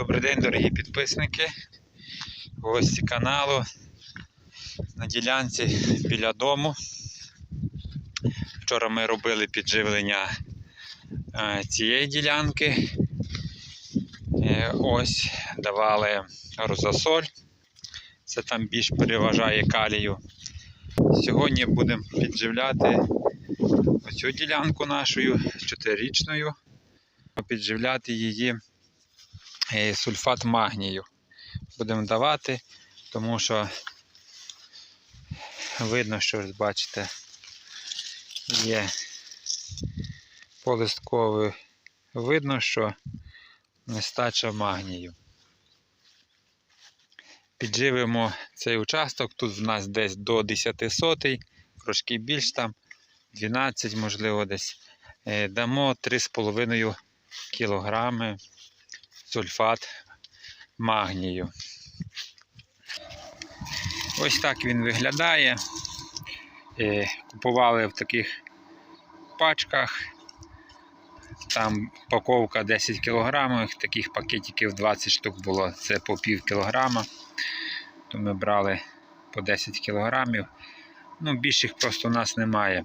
Добрий день, дорогі підписники, гості каналу на ділянці біля дому. Вчора ми робили підживлення е, цієї ділянки. Е, Ось давали розосоль. Це там більш переважає калію. Сьогодні будемо підживляти оцю ділянку нашою чотирирічною, підживляти її сульфат магнію. Будемо давати, тому що видно, що бачите, є полистковий, видно, що нестача магнію. Підживимо цей участок, тут в нас десь до 10 сотий, трошки більш там, 12, можливо, десь. Е, Дамо 3,5 кілограми сульфат магнію. Ось так він виглядає. Е, Купували в таких пачках. Там упаковка 10 кг, таких пакетиків 20 штук було, це по пів кілограма. То ми брали по 10 кг. Ну, більше їх просто у нас немає.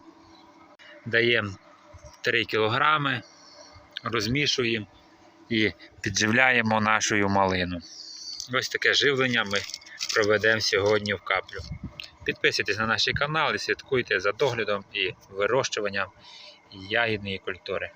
Даємо 3 кг, розмішуємо і підживляємо нашу малину. Ось таке живлення ми проведемо сьогодні в каплю. Підписуйтесь на наш канал і слідкуйте за доглядом і вирощуванням ягідної культури.